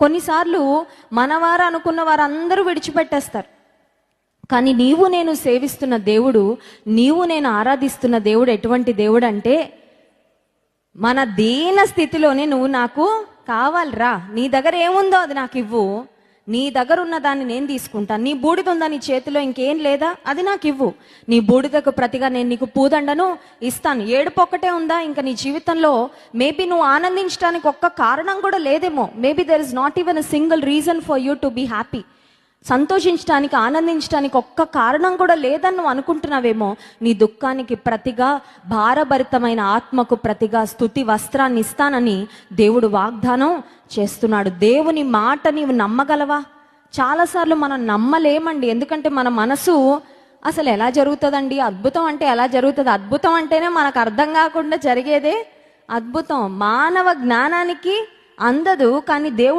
కొన్నిసార్లు మనవారు అనుకున్న వారందరూ విడిచిపెట్టేస్తారు. కానీ నీవు నేను సేవిస్తున్న దేవుడు నీవు నేను ఆరాధిస్తున్న దేవుడు ఎటువంటి దేవుడు అంటే మన దీన స్థితిలోనే నువ్వు నాకు కావాలిరా నీ దగ్గర ఏముందో అది నాకు ఇవ్వు. నీ దగ్గర ఉన్న దాన్ని నేను తీసుకుంటాను నీ బూడిద ఉందా నీ చేతిలో ఇంకేం లేదా? అది నాకు ఇవ్వు నీ బూడిదకు ప్రతిగా నేను నీకు పూదండను ఇస్తాను. ఏడుపు ఒక్కటే ఉందా? ఇంకా నీ జీవితంలో మేబీ నువ్వు ఆనందించడానికి ఒక్క కారణం కూడా లేదేమో. Maybe there is not even a single reason for you to be happy సంతోషించడానికి ఆనందించడానికి ఒక్క కారణం కూడా లేదని నువ్వు అనుకుంటున్నావేమో. నీ దుఃఖానికి ప్రతిగా భారభరితమైన ఆత్మకు ప్రతిగా స్థుతి వస్త్రాన్ని ఇస్తానని దేవుడు వాగ్దానం చేస్తున్నాడు. దేవుని మాట నీవు నమ్మగలవా? చాలాసార్లు మనం నమ్మలేమండి. ఎందుకంటే మన మనసు అసలు ఎలా జరుగుతుందండి? అద్భుతం అంటే ఎలా జరుగుతుంది? అద్భుతం అంటేనే మనకు అర్థం కాకుండా జరిగేదే అద్భుతం. మానవ జ్ఞానానికి అందదు కానీ దేవుడు